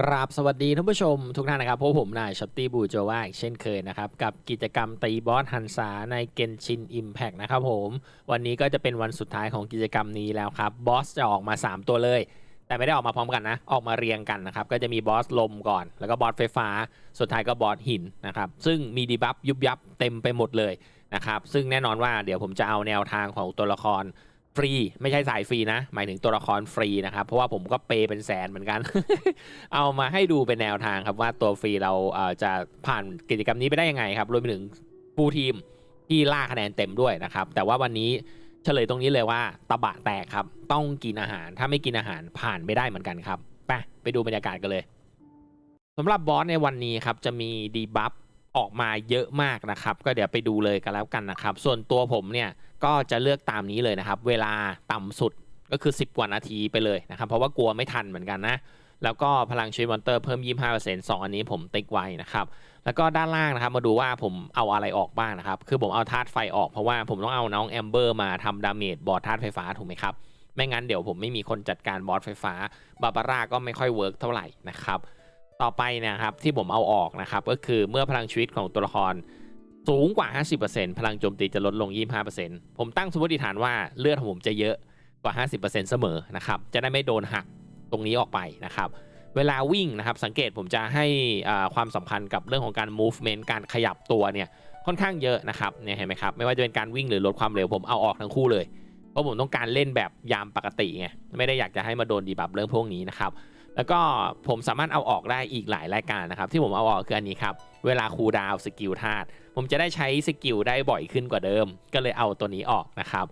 กราบสวัสดีท่านผู้ชมทุกท่านนะครับพบผมนายช็อตตี้บูโจว่าอีกเช่นเคยนะครับ กับกิจกรรมตีบอสฮันซาในเกนชินอิมแพ t นะครับผม วันนี้ก็จะเป็นวันสุดท้ายของกิจกรรมนี้แล้วครับบอสจะออกมา 3 ตัวเลย แต่ไม่ได้ออกมาพร้อมกันนะ ออกมาเรียงกันนะครับ ก็จะมีบอสลมก่อน แล้วก็บอสไฟฟ้า สุดท้ายก็บอสหินนะครับ ซึ่งมีดีบัฟยุบยับเต็มไปหมดเลยนะครับซึ่งแน่นอนว่าเดี๋ยวผมจะเอาแนวทางของตัวละคร ฟรี ไม่ใช่สายฟรีนะ หมายถึงตัวละครฟรีนะครับ เพราะว่าผมก็เปย์เป็นแสนเหมือนกัน เอามาให้ดูเป็นแนวทางครับว่าตัวฟรีเราเจะผ่านกิจกรรมนี้ไปได้ยังไงครับรวมไปถึงฟูลทีมที่ล่าคะแนนเต็มด้วยนะครับ แต่ว่าวันนี้เฉลยตรงนี้เลยว่าตะบะแตกครับ ต้องกินอาหารถ้าไม่กินอาหารผ่านไม่ได้เหมือนกันครับไปไปดูบรรยากาศกันเลยสำหรับบอสในวันนี้ครับจะมีดีบัฟ ออกมาเยอะมากนะครับ ก็เดี๋ยวไปดูเลยกันแล้วกันนะครับ ส่วนตัวผมเนี่ยก็จะเลือกตามนี้เลยนะครับ เวลาต่ำสุดก็คือ 10 กว่านาทีไปเลยนะครับ เพราะว่ากลัวไม่ทันเหมือนกันนะ แล้วก็พลังชีวิตมอนเตอร์เพิ่ม 25% 2อันนี้ผมติ๊กไว้นะครับ แล้วก็ด้านล่างนะครับมาดูว่าผมเอาอะไรออกบ้างนะครับ คือผมเอาธาตุไฟออกเพราะว่าผมต้องเอาน้องแอมเบอร์มาทำดาเมจบอสธาตุไฟฟ้าถูกไหมครับ ไม่งั้นเดี๋ยวผมไม่มีคนจัดการบอสไฟฟ้าบาบาร่าก็ไม่ค่อยเวิร์กเท่าไหร่นะครับ ต่อไปนะครับที่ผมเอาออกนะครับก็คือเมื่อพลังชีวิตของตัวละครสูงกว่า 50%พลังโจมตีจะลดลง 25%ผมตั้งสมมติฐานว่าเลือดของผมจะเยอะกว่า 50%เสมอนะครับจะได้ไม่โดนหักตรงนี้ออกไปนะครับเวลาวิ่งนะครับสังเกตผมจะให้ความสำคัญกับเรื่องของการ movement การขยับตัวเนี่ยค่อนข้างเยอะนะครับเนี่ยเห็นไหมครับไม่ว่าจะเป็นการวิ่งหรือลดความเร็วผมเอาออกทั้งคู่เลยเพราะผมต้องการเล่นแบบยามปกติไงไม่ได้อยากจะให้มาโดนดีบับเรื่องพวกนี้นะครับ แล้วก็ผมสามารถเอาออกได้อีกหลายรายการนะครับ ที่ผมเอาออกคืออันนี้ครับ เวลาคูลดาวสกิลธาตุผมจะได้ใช้สกิลได้บ่อยขึ้นกว่าเดิม ก็เลยเอาตัวนี้ออกนะครับ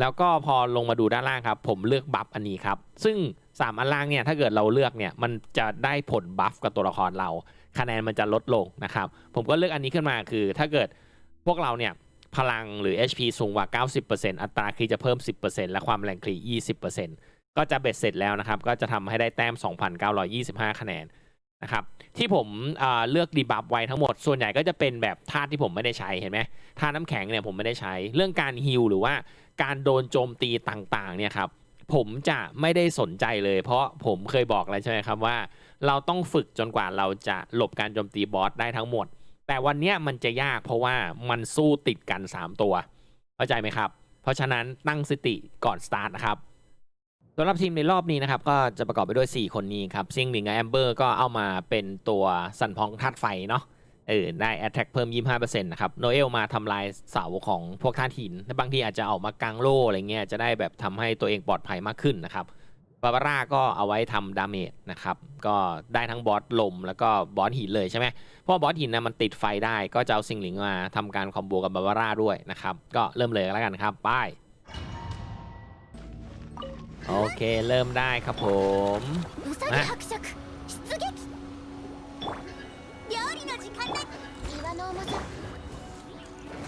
แล้วก็พอลงมาดูด้านล่างครับ ผมเลือกบัฟอันนี้ครับ ซึ่ง 3 อันล่างเนี่ยถ้าเกิดเราเลือกเนี่ยมันจะได้ผลบัฟกับตัวละครเรา คะแนนมันจะลดลงนะครับ ผมก็เลือกอันนี้ขึ้นมาคือ ถ้าเกิดพวกเราเนี่ยพลังหรือ HP สูงกว่า 90%อัตราคลีจะเพิ่ม 10%และความแรงคลี20% ก็จะเบ็ดเสร็จแล้วนะครับ ก็จะทำให้ได้แต้ม 2,925 คะแนนนะครับที่ผมเเลือกดีบัฟไว้ทั้งหมด ส่วนใหญ่ก็จะเป็นแบบธาตุที่ผมไม่ได้ใช้เห็นไหมธาตุน้ำแข็งเนี่ยผมไม่ได้ใช้ เรื่องการฮิลหรือว่าการโดนโจมตีต่างๆเนี่ยครับผมจะไม่ได้สนใจเลย เพราะผมเคยบอกแล้วใช่ไหมครับว่า เราต้องฝึกจนกว่าเราจะหลบการโจมตีบอสได้ทั้งหมด แต่วันนี้มันจะยากเพราะว่ามันสู้ติดกัน 3 ตัว เข้าใจไหมครับ เพราะฉะนั้นตั้งสติก่อนสตาร์ทนะครับ สำหรับทีมในรอบนี้นะครับ ก็จะประกอบไปด้วย 4 คนนี้ครับซิงหลิงกับแอมเบอร์ก็เอามาเป็นตัวสันพองธาตุไฟเนาะเออได้ Attack เพิ่ม 25%นะครับโนเอลมาทำลายเสาของพวกธาตุหินและบางทีอาจจะออกมากางโล่อะไรเงี้ยจะได้แบบทำให้ตัวเองปลอดภัยมากขึ้นนะครับบาบาร่าก็เอาไว้ทำดาเมจนะครับ ก็ได้ทั้งบอสลมแล้วก็บอสหินเลยใช่ไหมเพราะบอสหินนะมันติดไฟได้ก็จะเอาซิงหลิงมาทำการคอมโบกับบาบาร่าด้วยนะครับ ก็เริ่มเลยแล้วกันครับไป โอเคเริ่มได้ครับผมมา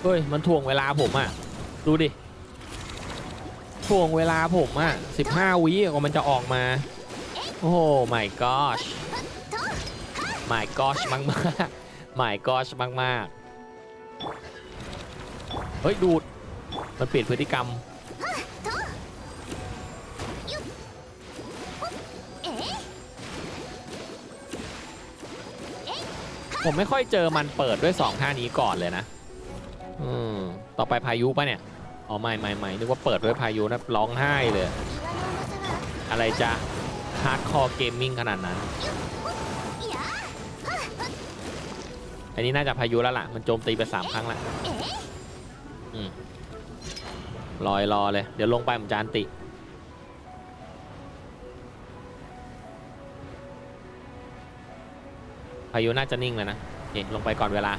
เฮ้ย มันถ่วงเวลาผมอะ ดูดิถ่วงเวลาผมอะ 15 วิกว่ามันจะออกมา โอ้ my gosh my gosh มากมาก my gosh มากมากเฮ้ย ดูด มันเปลี่ยนพฤติกรรม ผมไม่ค่อยเจอมันเปิดด้วย2ท่านี้ก่อนเลยนะอืมต่อไปพายุปะเนี่ยอ๋อไม่ไม่ไม่นึกว่าเปิดด้วยพายุนะร้องไห้เลย อะไรจ้ะฮาร์ดคอร์เกมมิ่งขนาดนั้น อันนี้น่าจะพายุแล้วล่ะ มันโจมตีไปสามครั้งละลอยรอเลย เดี๋ยวลงไปเหมือนจานติ พายุน่าจะนิ่งเลยนะนี่ลงไปก่อนเวลา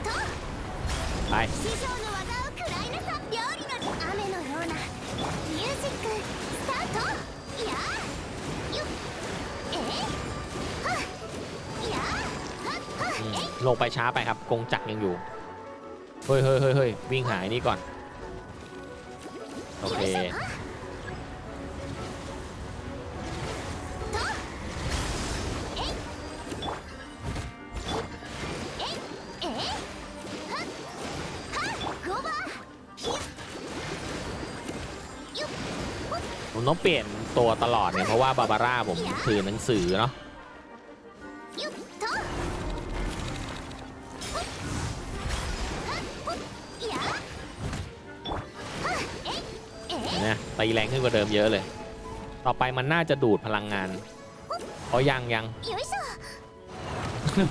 ไปลงไปช้าไปครับกงจักยังอยู่ เฮ้ยเฮ้ยเฮ้ยวิ่งหายนี่ก่อน โอเค ต้องเปลี่ยนตัวตลอดเนี่ยเพราะว่าบาบาร่าผมถือหนังสือเนาะนะตีแรงขึ้นกว่าเดิมเยอะเลย ต่อไปมันน่าจะดูดพลังงานเพราะยังยัง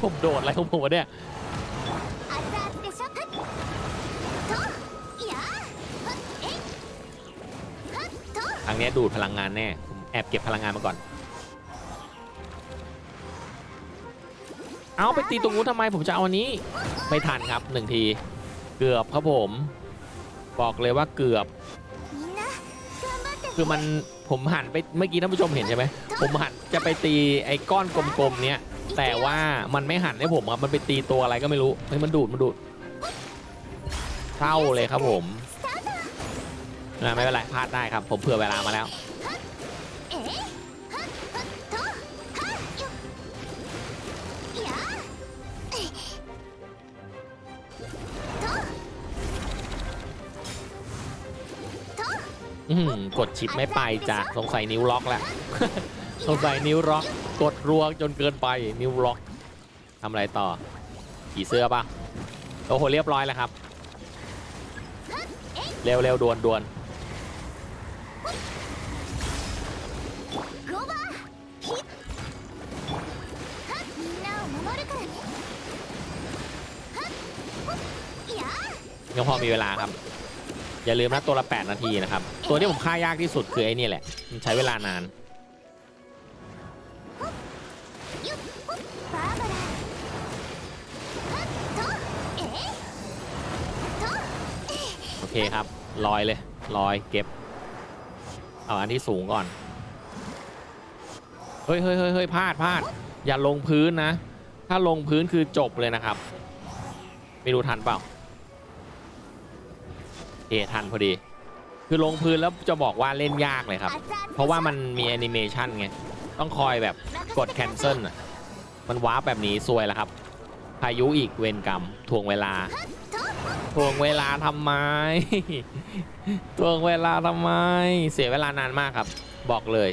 ผมโดดอะไรของผมวะเนี่ย รั้งนี้ดูดพลังงานแน่ผมแอบเก็บพลังงานมาก่อน เอาไปตีตรงนู้นทำไมผมจะเอาอันนี้ ไม่ทันครับหนึ่งที เกือบครับผม บอกเลยว่าเกือบ คือมันผมหันไปเมื่อกี้ท่านผู้ชมเห็นใช่ไหมผมหันจะไปตีไอ้ก้อนกลมๆเนี้ยแต่ว่ามันไม่หันให้ผมครับมันไปตีตัวอะไรก็ไม่รู้เฮ้ยมันดูดมันดูดเท่าเลยครับผม นะไม่เป็นไรพลาดได้ครับ ผมเผื่อเวลามาแล้วกดชิปไม่ไปจ้ะสงสัยนิ้วล็อกแหละ สงสัยนิ้วล็อก กดรัวจนเกินไปนิ้วล็อกทำอะไรต่อผีเสื้อป่ะโอ้โหเรียบร้อยแล้วครับ เร็วเร็วด่วนดวน ก็พอมีเวลาครับ อย่าลืมนะตัวละ 8 นาทีนะครับ ตัวที่ผมฆ่ายากที่สุดคือไอ้นี่แหละ มันใช้เวลานานโอเคครับลอยเลยลอยเก็บ เอาอันที่สูงก่อน เฮ้ยเฮ้ยเฮ้ยพลาดพลาด อย่าลงพื้นนะ ถ้าลงพื้นคือจบเลยนะครับ ไม่ดูทันเปล่า เอทันพอดี คือลงพื้นแล้วจะบอกว่าเล่นยากเลยครับ เพราะว่ามันมีแอนิเมชันไง ต้องคอยแบบกดแคนเซิลอะ มันว้าแบบนี้ซวยแล้วครับ พายุอีกเวรกรรมทวงเวลาทวงเวลาทำไมทวงเวลาทำไม เสียเวลานานมากครับ บอกเลย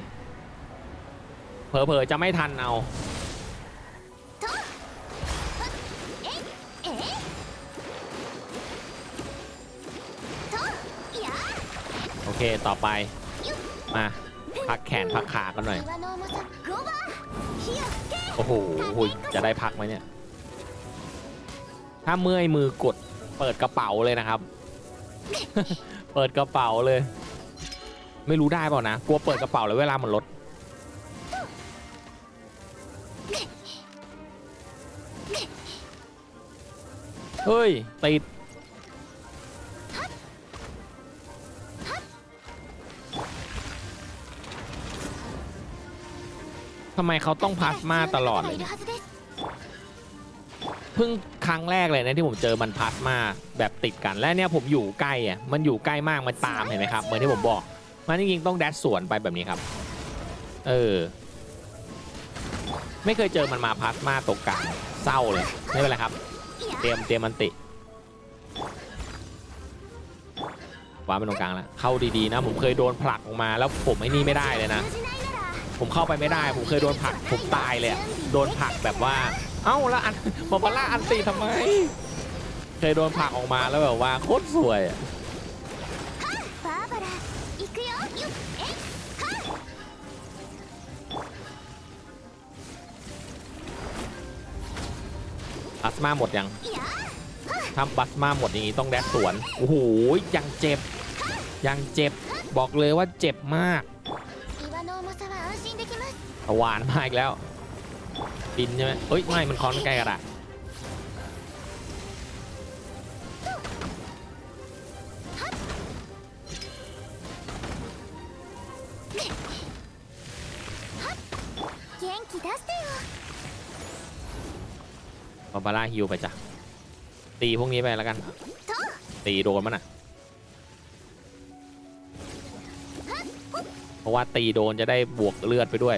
เผลอๆจะไม่ทันเอา เคต่อไป มาพักแขนพักขากันหน่อย โอ้โหจะได้พักไหมเนี่ย ถ้าเมื่อยมือกดเปิดกระเป๋าเลยนะครับ เปิดกระเป๋าเลย ไม่รู้ได้เปล่านะ กลัวเปิดกระเป๋าแล้วเวลามันลดเฮ้ยติด ทำไมเขาต้องพลาสมาตลอดเลยเพิ่งครั้งแรกเลยนะที่ผมเจอมันพัาสมาแบบติดกันและเนี่ยผมอยู่ใกล้อะมันอยู่ใกล้มากมันตามเห็นไหมครับเหมือนที่ผมบอก มันจริงๆต้องแดชสวนไปแบบนี้ครับ เออ ไม่เคยเจอมันมาพัาสมาตกกลางเศร้าเลยไม่เป็นไรครับ เตรียมเตรียมมันติว้าเป็นตรงกลางแล้วเข้าดีๆนะผมเคยโดนผลักออกมาแล้วผมไอ้นี่ไม่ได้เลยนะ ผมเข้าไปไม่ได้ ผมเคยโดนผลัก ผมตายเลยอะโดนผลักแบบว่า เอ้าแล้วอัน บอลล่าอันตีทำไม เคยโดนผลักออกมาแล้วแบบว่าโคตรสวยอะ バーバラ行くよよっえいはっ บัสมาหมดยัง いや ถ้าบัสมาหมดอย่างนี้ต้องแดดสวน โอ้โห ยังเจ็บ ยังเจ็บ บอกเลยว่าเจ็บมาก วานมาอีกแล้วดินใช่ไหมเฮ้ยไม่มันคอนใกล้กระอาษบาบาร่าฮิวไปจ้ะ ตีพวกนี้ไปแล้วกัน ตีโดนมันอะ เพราะว่าตีโดนจะได้บวกเลือดไปด้วย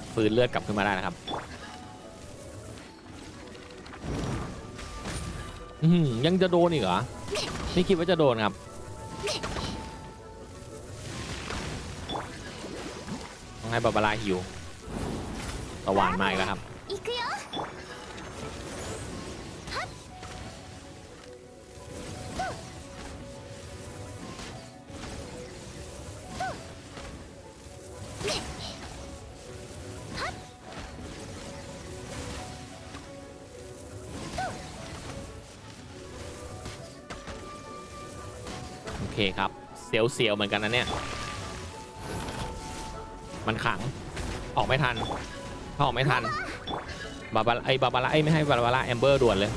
ฟื้นเลือดกลับขึ้นมาได้นะครับอื้อหือยังจะโดนอีกเหรอนี่คิดว่าจะโดนครับต้องให้บาบาร่าหิวตะวันมาอีกแล้วครับ เสียวๆเหมือนกันนะเนี่ย มันขัง ออกไม่ทันถ้าออกไม่ทัน บาบาไอบาบาร่าไอไม่ให้บาบาร่าแอมเบอร์ด่วนเลย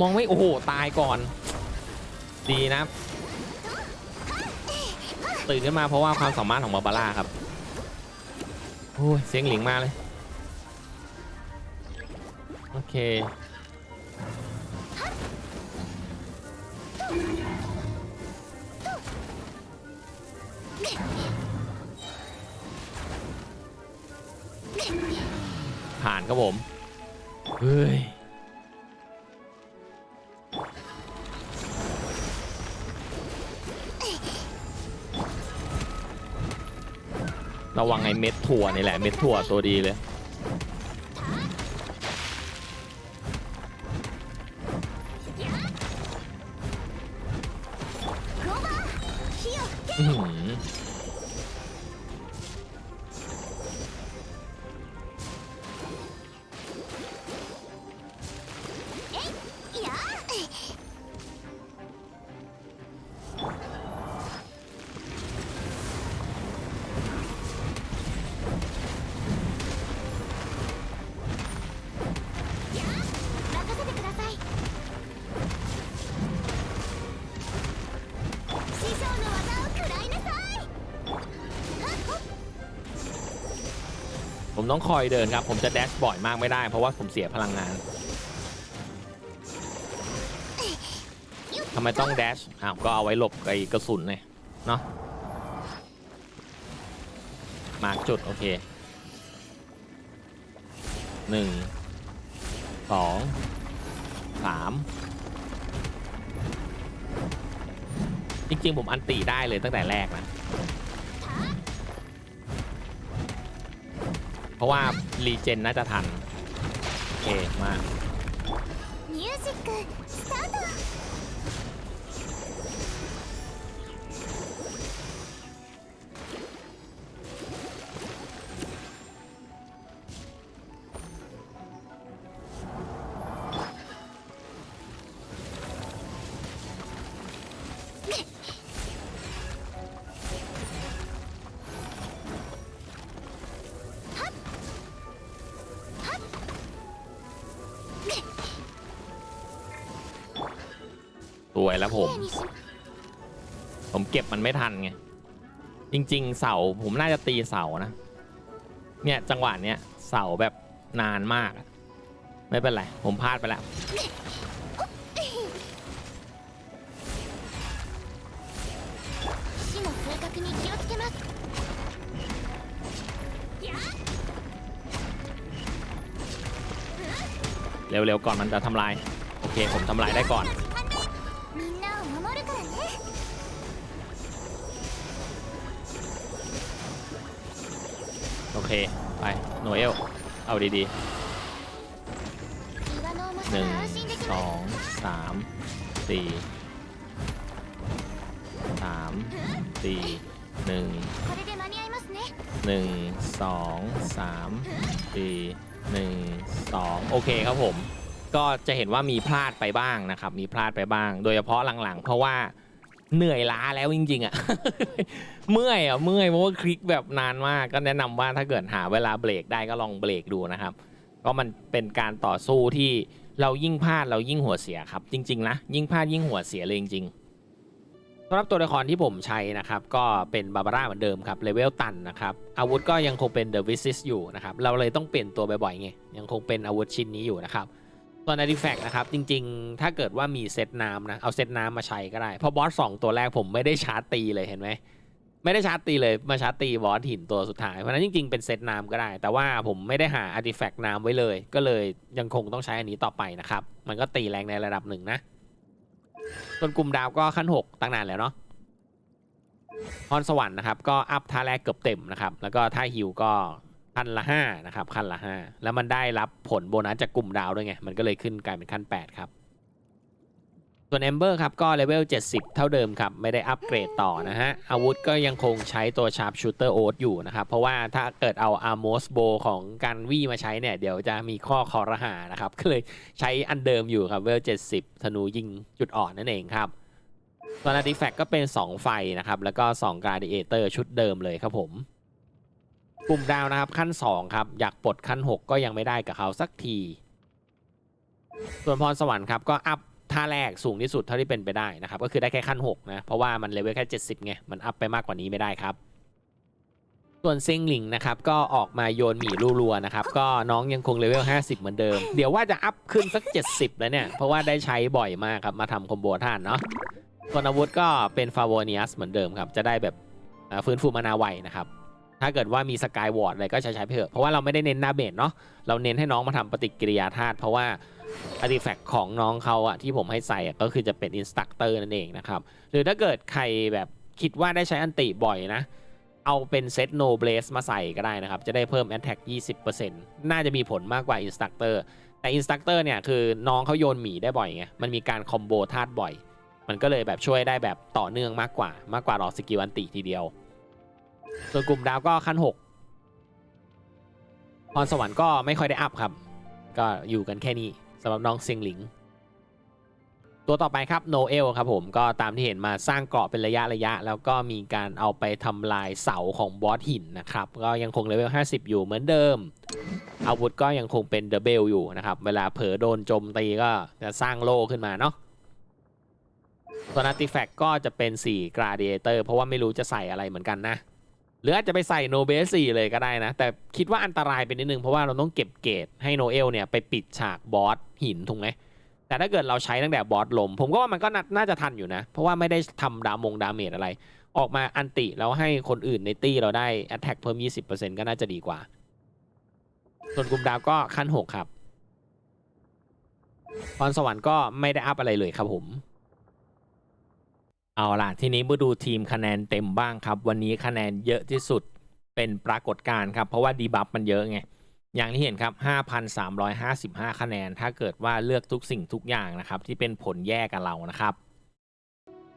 มองไม่ โอ้โห ตายก่อน ดีนะ ตื่นขึ้นมาเพราะว่าความสามารถของบาบาร่าครับ โอ้ย เสียงหลิงมาเลย โอเค ครับผม เฮ้ย ระวังไอ้เม็ดถั่วนี่แหละ เม็ดถั่วตัวดีเลย ต้องคอยเดินครับ ผมจะแดชบ่อยมากไม่ได้ เพราะว่าผมเสียพลังงานทำไมต้องแดชอ้าวก็เอาไว้หลบไอ้กระสุนเลยเนาะมาจุด โอเคหนึ่งสองสามจริงๆ ผมอันตีได้เลยตั้งแต่แรกนะ เพราะว่ารีเจนน่าจะทัน โอเค มา ミュージックスタート ันไม่ทันไง จริง ๆ เสาผมน่าจะตีเสานะ เนี่ยจังหวะเนี้ยเสาแบบนานมากไม่เป็นไร ผมพลาดไปแล้ว เร็วๆ ก่อนมันจะทำลาย โอเค ผมทำลายได้ก่อน คไปโนเอลเอาดีๆหนึ่งสองสามสี่สามสี่หนึ่งหนึ่งสองสามสี่หนึ่งสองโอเคครับผม ก็จะเห็นว่ามีพลาดไปบ้างนะครับ มีพลาดไปบ้าง โดยเฉพาะหลังๆ เพราะว่า เหนื่อยล้าแล้วจริงๆอะ เมื่อยอะเมื่อยเพราะว่าคลิกแบบนานมากก็แนะนำว่าถ้าเกิดหาเวลาเบรกได้ก็ลองเบรกดูนะครับ ก็มันเป็นการต่อสู้ที่เรายิ่งพลาดเรายิ่งหัวเสียครับ จริง ๆ นะ ยิ่งพลาดยิ่งหัวเสียเลยจริงๆสำหรับตัวละครที่ผมใช้นะครับ ก็เป็นบาบาร่าเหมือนเดิมครับเลเวลตันนะครับอาวุธก็ยังคงเป็นเดอะวิซิสอยู่นะครับเราเลยต้องเปลี่ยนตัวบ่อยๆไงยังคงเป็นอาวุธชิ้นนี้อยู่นะครับ ตัวนาดิแฟกต์นะครับ จริงๆ ถ้าเกิดว่ามีเซตน้ำนะ เอาเซตน้ำมาใช้ก็ได้ เพราะบอสสองตัวแรกผมไม่ได้ชาร์จตีเลยเห็นไหม ไม่ได้ชาร์จตีเลย มาชาร์จตีบอสหินตัวสุดท้าย เพราะฉะนั้นจริงๆ เป็นเซตน้ำก็ได้ แต่ว่าผมไม่ได้หาอาร์ติแฟกต์น้ำไว้เลย ก็เลยยังคงต้องใช้อันนี้ต่อไปนะครับ มันก็ตีแรงในระดับหนึ่งนะ ส่วนกลุ่มดาวก็ขั้น 6 ตั้งนานแล้วเนาะพรสวรรค์นะครับ ก็อัพท่าแรกเกือบเต็มนะครับ แล้วก็ท่าฮิวก็ ขั้นละ5นะครับขั้นละ 5 แล้วมันได้รับผลโบนัสจากกลุ่มดาวด้วยไง มันก็เลยขึ้นกลายเป็นขั้น 8 ครับ ส่วน Ember ครับ ก็เลเวล 70 เท่าเดิมครับ ไม่ได้อัปเกรดต่อนะฮะ อาวุธก็ยังคงใช้ตัว Sharp Shooter Oath อยู่นะครับ เพราะว่าถ้าเกิดเอา Amos Bow ของการวี่มาใช้เนี่ย เดี๋ยวจะมีข้อคอรหานะครับ ก็เลยใช้อันเดิมอยู่ครับเวล 70 ธนูยิงจุดอ่อนนั่นเองครับส่วน Artifact ก็เป็น 2 ไฟนะครับแล้วก็2 Gladiator ชุดเดิมเลยครับผม กลุ่มดาวนะครับขั้น 2 ครับ อยากปลดขั้น 6 ก็ยังไม่ได้กับเขาสักที ส่วนพรสวรรค์ครับก็อัพท่าแรกสูงที่สุดเท่าที่เป็นไปได้นะครับ ก็คือได้แค่ขั้น 6 นะ เพราะว่ามันเลเวลแค่ 70ไงมันอัพไปมากกว่านี้ไม่ได้ครับ ส่วนซิงหลิงนะครับก็ออกมาโยนหมีรัวๆนะครับ ก็น้องยังคงเลเวล 50 เหมือนเดิม เดี๋ยวว่าจะอัพขึ้นสัก 70 แล้วเนี่ย เพราะว่าได้ใช้บ่อยมากครับมาทำคอมโบท่านเนาะส่วนอาวุธก็เป็นฟาโวเนียสเหมือนเดิมครับจะได้แบบฟื้นฟูมานาไวนะครับ ถ้าเกิดว่ามีสกายวอร์ดอะไรก็ใช้ใช้ไปเถอะเพราะว่าเราไม่ได้เน้นหน้าเบสเนาะเราเน้นให้น้องมาทำปฏิกิริยาธาตุเพราะว่าอาร์ติแฟกต์ของน้องเขาอะที่ผมให้ใส่อะก็คือจะเป็นอินสตัคเตอร์นั่นเองนะครับหรือถ้าเกิดใครแบบคิดว่าได้ใช้อันติบ่อยนะ เอาเป็นเซตโนเบสมาใส่ก็ได้นะครับ จะได้เพิ่ม Attack 20%น่าจะมีผลมากกว่าอินสตัคเตอร์แต่อินสตัคเตอร์เนี่ยคือน้องเขาโยนหมีได้บ่อยไงมันมีการคอมโบธาตุบ่อย มันก็เลยแบบช่วยได้แบบต่อเนื่องมากกว่ามากกว่าหลอกสกิลอันติทีเดียว ส่วนกลุ่มดาวก็ขั้น6พรสวรรค์ก็ไม่ค่อยได้อัพครับ ก็อยู่กันแค่นี้สำหรับน้องเซิงหลิง ตัวต่อไปครับโนเอลครับผมก็ตามที่เห็นมาสร้างเกราะเป็นระยะระยะ แล้วก็มีการเอาไปทำลายเสาของบอสหินนะครับ ก็ยังคงเลเวล 50 อยู่เหมือนเดิม อาวุธก็ยังคงเป็นเดอะเบลอยู่นะครับ เวลาเผลอโดนโจมตีก็จะสร้างโล่ขึ้นมาเนาะส่วนอาร์ติแฟกต์ก็จะเป็น 4 Gladiator เพราะว่าไม่รู้จะใส่อะไรเหมือนกันนะ หรืออาจจะไปใส่โนเบส4เลยก็ได้นะ แต่คิดว่าอันตรายไปนิดนึง เพราะว่าเราต้องเก็บเกรดให้โนเอลเนี่ยไปปิดฉากบอสหินถูกไหมแต่ถ้าเกิดเราใช้ตั้งแต่บอสลม ผมก็ว่ามันก็น่าจะทันอยู่นะ เพราะว่าไม่ได้ทำดามงดาเมจอะไร ออกมาอันติแล้วให้คนอื่นในตี้เราได้ Attack เพิ่ม 20%ก็น่าจะดีกว่า ส่วนกลุ่มดาวก็ขั้น 6 ครับพรสวรรค์ก็ไม่ได้อัพอะไรเลยครับผม เอาล่ะ ทีนี้มาดูทีมคะแนนเต็มบ้างครับ วันนี้คะแนนเยอะที่สุดเป็นปรากฏการณ์ครับ เพราะว่าดีบัฟมันเยอะไง อย่างที่เห็นครับ 5,355 คะแนน ถ้าเกิดว่าเลือกทุกสิ่งทุกอย่างนะครับ ที่เป็นผลแย่กับเรานะครับ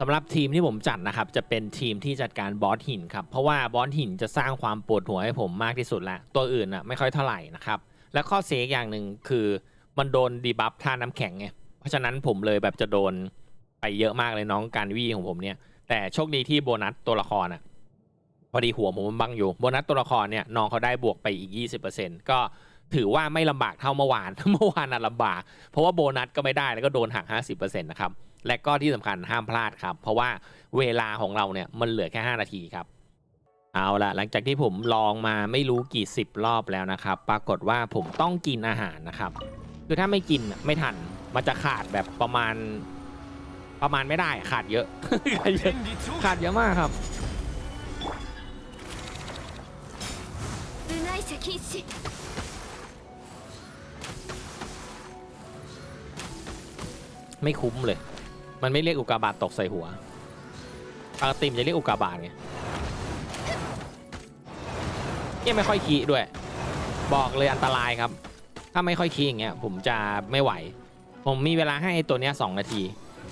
สำหรับทีมที่ผมจัดนะครับ จะเป็นทีมที่จัดการบอสหินครับ เพราะว่าบอสหินจะสร้างความปวดหัวให้ผมมากที่สุดแล้วตัวอื่นอะไม่ค่อยเท่าไหร่นะครับ และข้อเสียอีกอย่างหนึ่งคือมันโดนดีบัฟท่าน้ำแข็งไง เพราะฉะนั้นผมเลยแบบจะโดน ไปเยอะมากเลยน้องการวี่ของผมเนี่ย แต่โชคดีที่โบนัสตัวละครอะพอดีหัวผมมันบังอยู่โบนัสตัวละครเนี่ยน้องเขาได้บวกไปอีก 20%ก็ถือว่าไม่ลำบากเท่าเมื่อวาน เมื่อวานน่ะลำบาก เพราะว่าโบนัสก็ไม่ได้แล้วก็โดนหัก 50%นะครับ และก็ที่สำคัญห้ามพลาดครับ เพราะว่าเวลาของเราเนี่ยมันเหลือแค่ 5 นาทีครับ เอาละหลังจากที่ผมลองมาไม่รู้กี่สิบรอบแล้วนะครับ ปรากฏว่าผมต้องกินอาหารนะครับ คือถ้าไม่กินไม่ทัน มันจะขาดแบบประมาณ ประมาณไม่ได้ขาดเยอะ ขาดเยอะขาดเยอะมากครับ 部内者禁止 ไม่คุ้มเลย มันไม่เรียกอุกกาบาตตกใส่หัวปกติมนจะเรียกอุกกาบาตไงเนี่ยไม่ค่อยคีด้วย บอกเลยอันตรายครับ ถ้าไม่ค่อยคีอย่างเงี้ย ผมจะไม่ไหว ผมมีเวลาให้ตัวเนี้ยสองนาที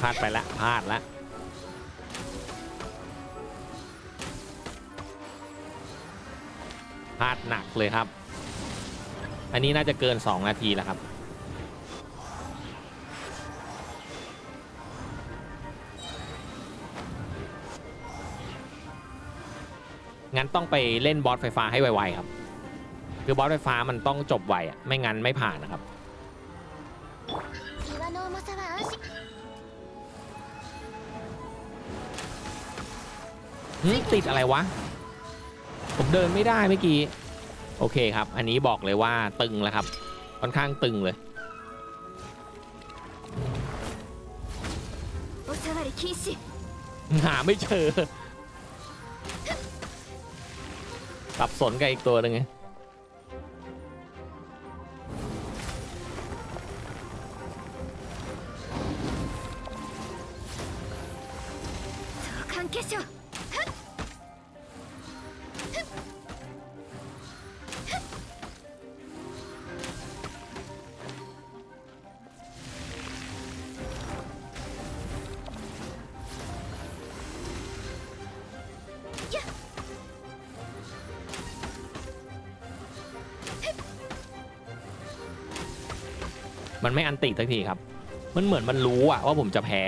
พลาดไปละพลาดละ เลยครับ อันนี้น่าจะเกิน 2 นาทีแล้วครับ งั้นต้องไปเล่นบอสไฟฟ้าให้ไวๆครับ คือบอสไฟฟ้ามันต้องจบไวอะไม่งั้นไม่ผ่านนะครับติดอะไรวะ ผมเดินไม่ได้เมื่อกี้ โอเคครับ อันนี้บอกเลยว่าตึงแล้วครับ ค่อนข้างตึงเลยหาไม่เจอสับสนกับอีกตัวหนึ่งไง มันไม่อันติสักทีครับ มันเหมือนมันรู้อะว่าผมจะแพ้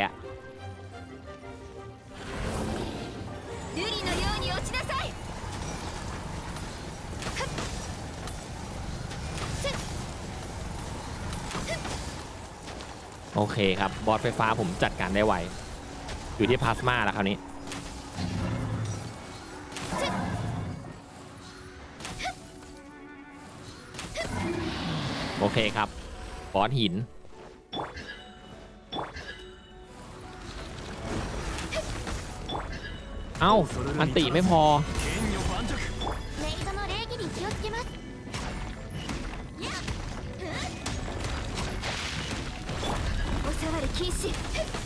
โอเคครับ บอสไฟฟ้าผมจัดการได้ไว อยู่ที่พลาสมาแล้วคราวนี้ โอเคครับ บอสหิน เอ้า อันติไม่พอ メイドの礼儀に気をつけますやっお触り禁止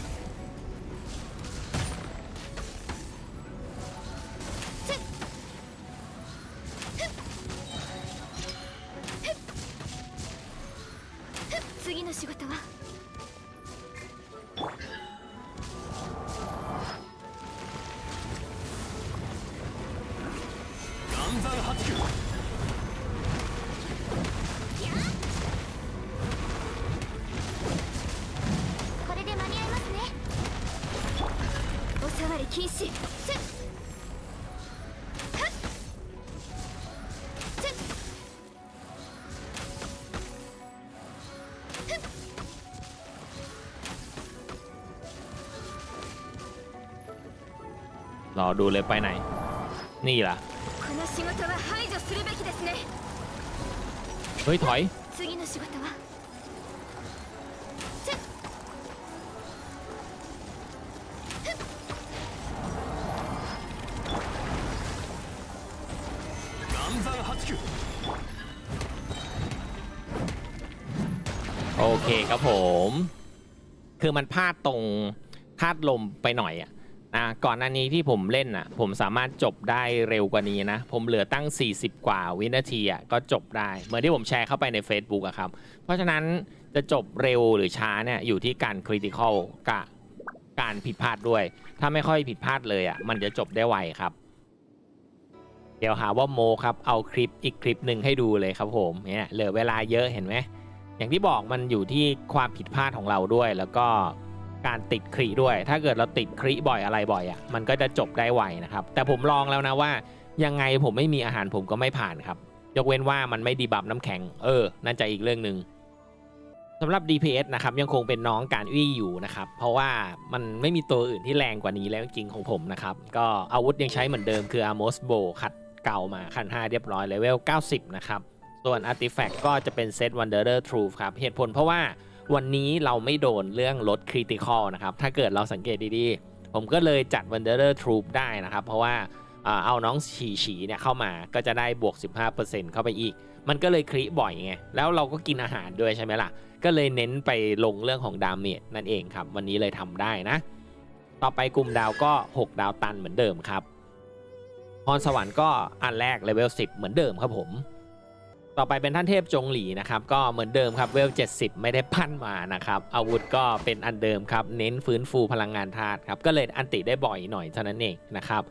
รอดูเลยไปไหน นี่ล่ะเฮ้ยถอยโอเคครับผม คือมันพลาดตรงพลาดลมไปหน่อยอะ ก่อนหน้านี้ที่ผมเล่นอะ ผมสามารถจบได้เร็วกว่านี้นะ ผมเหลือตั้ง 40 กว่าวินาทีอะก็จบได้ เหมือนที่ผมแชร์เข้าไปใน Facebook อะครับ เพราะฉะนั้นจะจบเร็วหรือช้าเนี่ยอยู่ที่การคริติคอลกับการผิดพลาดด้วย ถ้าไม่ค่อยผิดพลาดเลยอะมันจะจบได้ไวครับ เดี๋ยวหาว่าโมครับ เอาคลิปอีกคลิปหนึ่งให้ดูเลยครับผมเนี่ยเหลือเวลาเยอะเห็นไหมอย่างที่บอกมันอยู่ที่ความผิดพลาดของเราด้วยแล้วก็ การติดครีด้วย ถ้าเกิดเราติดครีบ่อยอะไรบ่อยอะ่ะมันก็จะจบได้ไวนะครับ แต่ผมลองแล้วนะว่ายังไงผมไม่มีอาหารผมก็ไม่ผ่านครับ ยกเว้นว่ามันไม่ดีบับน้ำแข็ง เออนั่นจะอีกเรื่องหนึ่งสำหรับ DPS นะครับยังคงเป็นน้องการวี่อยู่นะครับเพราะว่ามันไม่มีตัวอื่นที่แรงกว่านี้แล้วจริงของผมนะครับก็อาวุธยังใช้เหมือนเดิมคือ Amos Bow ขัดเก่ามาขัน5เรียบร้อยเลเวล90 นะครับ ส่วน Artifact ก็จะเป็นเซต Wanderer Truth ครับเหตุผลเพราะว่า วันนี้เราไม่โดนเรื่องลด Critical นะครับ ถ้าเกิดเราสังเกตดีๆ ผมก็เลยจัด Wanderer Truth ได้นะครับ เพราะว่าอ่าเอาน้องฉีฉีเนี่ยเข้ามาก็จะได้บวก 15%เข้าไปอีก มันก็เลยคลิบ่อยไง แล้วเราก็กินอาหารด้วยใช่ไหมล่ะ ก็เลยเน้นไปลงเรื่องของดาเมจนั่นเองครับ วันนี้เลยทำได้นะ ต่อไปกลุ่มดาวก็ 6 ดาวตันเหมือนเดิมครับพรสวรรค์ก็อันแรกเลเวล10 เหมือนเดิมครับผม ต่อไปเป็นท่านเทพจงหลีนะครับก็เหมือนเดิมครับเวล 70 ไม่ได้ปั้นมานะครับอาวุธก็เป็นอันเดิมครับเน้นฟื้นฟูพลังงานธาตุครับก็เลยอันติได้บ่อยหน่อยเท่านั้นเองนะครับ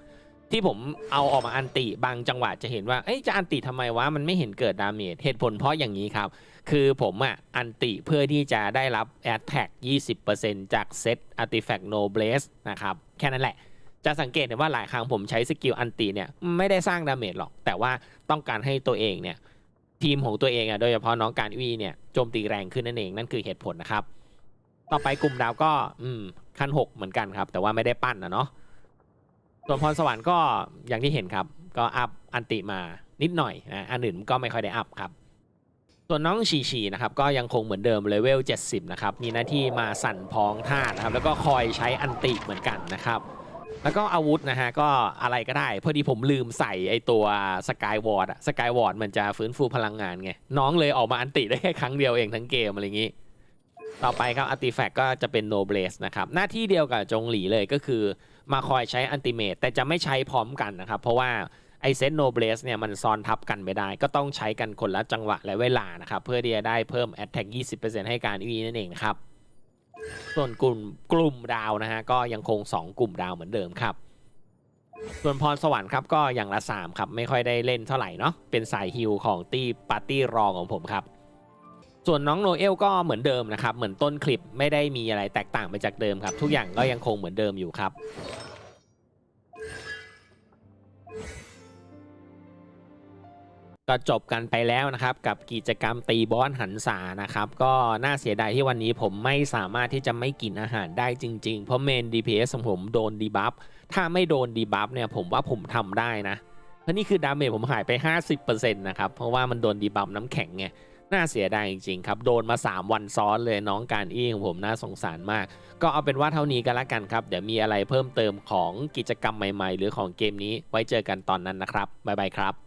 ที่ผมเอาออกมาอันติบางจังหวะจะเห็นว่าเอ้ยจะอันติทำไมวะมันไม่เห็นเกิดดาเมจเหตุผลเพราะอย่างนี้ครับ คือผมอะอันติเพื่อที่จะได้รับ a t t a c 20%จากเซต Artifact Noblesse นะครับแค่นั้นแหละจะสังเกตเห็นว่าหลายครั้งผมใช้สกิลอันติเนี่ยไม่ได้สร้างดาเมจหรอก แต่ว่าต้องการให้ตัวเองเนี่ย ทีมของตัวเองอะโดยเฉพาะน้องการวีเนี่ยโจมตีแรงขึ้นนั่นเองนั่นคือเหตุผลนะครับ ต่อไปกลุ่มดาวก็อืมขั้น6เหมือนกันครับ แต่ว่าไม่ได้ปั้นนะเนาะส่วนพรสวรรค์ก็อย่างที่เห็นครับ ก็อัพอันติมานิดหน่อยนะอันอื่นก็ไม่ค่อยได้อัพครับส่วนน้องชีชีนะครับก็ยังคงเหมือนเดิมเลเวล 70 นะครับ มีหน้าที่มาสั่นพองท่าตุนะครับ แล้วก็คอยใช้อันติเหมือนกันนะครับ แล้วก็อาวุธนะฮะก็อะไรก็ได้ พอดีผมลืมใส่ไอตัวสกายวอร์ดอะสกายวอร์ดมันจะฟื้นฟูพลังงานไง น้องเลยออกมาอันติได้แค่ครั้งเดียวเองทั้งเกมอะไรอย่างนี้ ต่อไปครับอัติแฟกก็จะเป็นโนเบลสนะครับ หน้าที่เดียวกับจงหลีเลยก็คือมาคอยใช้อันติเมตแต่จะไม่ใช้พร้อมกันนะครับ เพราะว่าไอเซตโนเบลสเนี่ยมันซ้อนทับกันไม่ได้ ก็ต้องใช้กันคนละจังหวะและเวลานะครับ เพื่อที่จะได้เพิ่ม Attack 20%ให้การวีนั่นเองนะครับ ส่วนกลุ่มกลุ่มดาวนะฮะก็ยังคง 2 กลุ่มดาวเหมือนเดิมครับ ส่วนพรสวรรค์ครับก็อย่างละ 3 ครับ ไม่ค่อยได้เล่นเท่าไหร่เนาะเป็นสายฮิลของตีปาร์ตี้รองของผมครับ ส่วนน้องโนเอลก็เหมือนเดิมนะครับ เหมือนต้นคลิปไม่ได้มีอะไรแตกต่างไปจากเดิมครับ ทุกอย่างก็ยังคงเหมือนเดิมอยู่ครับ ก็จบกันไปแล้วนะครับ กับกิจกรรมตีบอสหันษานะครับ ก็น่าเสียดายที่วันนี้ผมไม่สามารถที่จะไม่กินอาหารได้จริง ๆ เพราะเมน DPS ของผมโดนดีบัฟถ้าไม่โดนดีบัฟเนี่ยผมว่าผมทำได้นะเพราะนี่คือดาเมจผมหายไป 50%นะครับ เพราะว่ามันโดนดีบัฟน้ำแข็งไงน่าเสียดายจริงๆครับ โดนมา 3 วันซ้อนเลยน้องการอี้ของผมน่าสงสารมาก ก็เอาเป็นว่าเท่านี้กันละกันครับ เดี๋ยวมีอะไรเพิ่มเติมของกิจกรรมใหม่ๆ หรือของเกมนี้ไว้เจอกันตอนนั้นนะครับบ๊ายบายครับ